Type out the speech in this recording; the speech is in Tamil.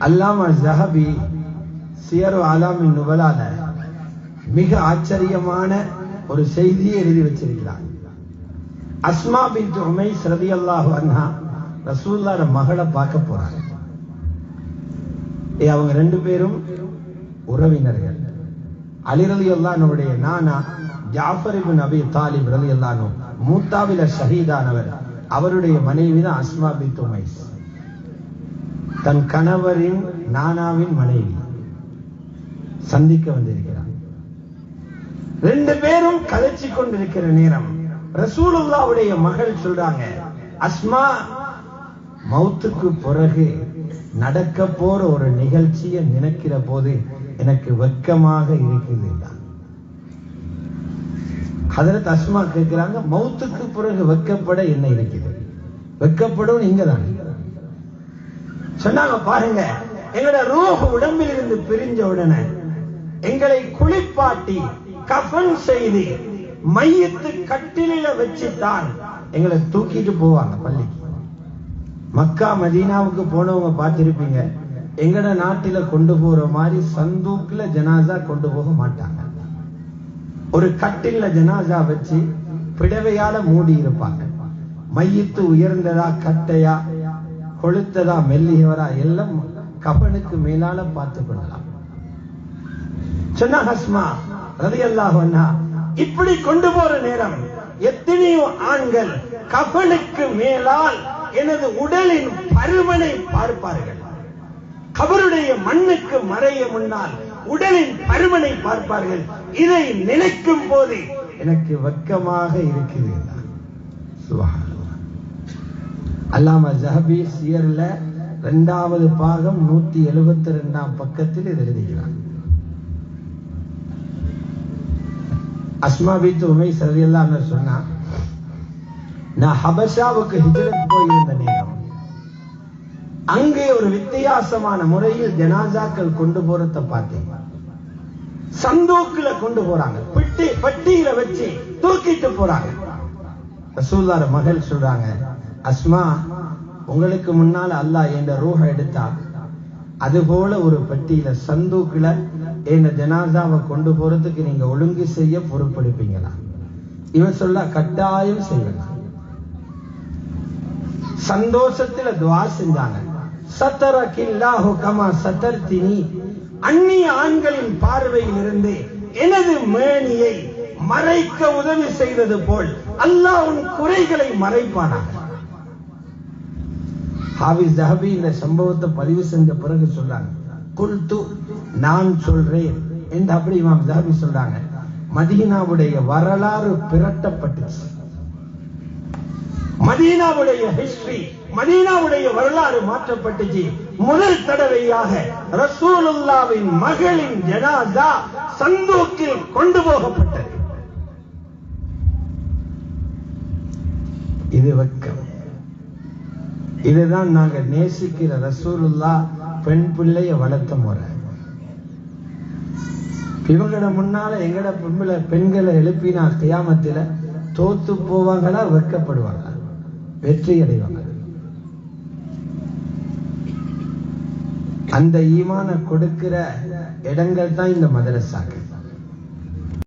அல்லாம ஜஹபி சியரு அலாமின் நுவலால மிக ஆச்சரியமான ஒரு செய்தியை எழுதி வச்சிருக்கிறார். அஸ்மா பின் உமை ரதி அல்லாஹு அண்ணா ரசூல்லாட மகளை பார்க்க போறாங்க. ஏ, அவங்க ரெண்டு பேரும் உறவினர்கள். அலி ரலி அல்லானுடைய நானா ஜாஃபர் இபின் அபி தாலிப் ரலி அல்லானு மூத்தாவில ஷஹீதானவர். அவருடைய மனைவி தான் அஸ்மா பின் உமைஸ். தன் கணவரின் நானாவின் மனைவி சந்திக்க வந்திருக்கிறார். ரெண்டு பேரும் கதைச்சு கொண்டிருக்கிற நேரம். ரசூலுல்லாவுடைய மகள் சொல்றாங்க அஸ்மா மௌத்துக்கு பிறகு நடக்க போற ஒரு நிகழ்ச்சியை நினைக்கிற போது எனக்கு வெக்கமாக இருக்குது ஹதரத் அஸ்மா கேட்கிறாங்க மௌத்துக்கு பிறகு வெக்கப்பட என்ன இருக்குது? வெக்கப்படும் இங்க தான் சொன்னாங்க பாருங்க எங்களோட ரூஹ் உடம்பில் இருந்து பிரிஞ்ச உடனே எங்களை குளிப்பாட்டி கஃன் செய்து மையத்து கட்டிலில வச்சுத்தான் எங்களை தூக்கிட்டு போவாங்க பள்ளிக்கு. மக்கா மதீனாவுக்கு போனவங்க பார்த்திருப்பீங்க எங்கட நாட்டில கொண்டு போற மாதிரி சந்தூக்குல ஜனாசா கொண்டு போக மாட்டாங்க. ஒரு கட்டில ஜனாசா வச்சு பிடவையால மூடி இருப்பாங்க. மையத்து உயர்ந்ததா கட்டையா கொழுத்ததா மெல்லியவரா எல்லாம் கபனுக்கு மேலால பார்த்து கொள்ளலாம். சொன்னா ஹஸ்மா ரதி இப்படி கொண்டு போற நேரம் எத்தனையோ ஆண்கள் கபனுக்கு மேலால் எனது உடலின் பருமனை பார்ப்பார்கள். கபருடைய மண்ணுக்கு மறைய முன்னால் உடலின் பருமனை பார்ப்பார்கள். இதை நினைக்கும் போது எனக்கு வெக்கமாக இருக்கிறேன் சுபஹானல்லாஹ். அல்லாம ஜஹபி சியர்ல இரண்டாவது பாகம் நூத்தி எழுபத்தி ரெண்டாம் பக்கத்தில் இது எழுதுகிறார். அஸ்மா பீத் உமை சரியெல்லாம் சொன்னா நான் ஹபஷாவுக்கு ஹிஜ்ரத் போயிருந்த நேரம் அங்கே ஒரு வித்தியாசமான முறையில் ஜனாசாக்கள் கொண்டு போறத பார்த்தேன். சந்தூக்குல கொண்டு போறாங்க. பெட்டி பெட்டியில வச்சு தூக்கிட்டு போறாங்க. ரசூல்லார மகள் சொல்றாங்க அஸ்மா உங்களுக்கு முன்னால அல்லாஹ் என்ற ரூஹ எடுத்தா அது போல ஒரு பெட்டியில சந்தூக்கில என் ஜனாசாவை கொண்டு போறதுக்கு நீங்க ஒழுங்கு செய்ய பொறுப்பெடுப்பீங்களா இவன் சொல்ல கட்டாயம் செய்யலாம் சந்தோஷத்துல துவா செஞ்சாங்க. சத்தரகில்லாஹு கமா சத்தர்த்தினி. அந்நிய ஆண்களின் பார்வையில் இருந்து எனது மேனியை மறைக்க உதவி செய்தது போல் அல்லாஹ் உன் குறைகளை மறைப்பானாக. ஹாபிஸ் தஹபி இந்த சம்பவத்தை பதிவு செஞ்ச பிறகு சொல்றாங்க. குல்து நான் சொல்றேன் என்று அப்படி இமாம் தஹபி சொல்றாங்க. மதீனாவுடைய வரலாறு பிரட்டப்பட்டுச்சு. மதீனாவுடைய ஹிஸ்டரி மதீனாவுடைய வரலாறு மாற்றப்பட்டுச்சு. முதல் தடவையாக ரசூலுல்லாவின் மகளின் ஜனாதா சந்தூக்கில் கொண்டு போகப்பட்டது. இது வெக்கம். இதுதான் நாங்க நேசிக்கிற ரசூலுல்லா பெண் பிள்ளைய வளர்த்த முறை இவங்கட முன்னால எங்கட பெண்களை பெண்களை எழுப்பினா கியாமத்தில தோத்து போவாங்களா வெக்கப்படுவாங்க வெற்றி அடைவாங்க அந்த ஈமான கொடுக்கிற இடங்கள் தான் இந்த மதரசாக்கள்.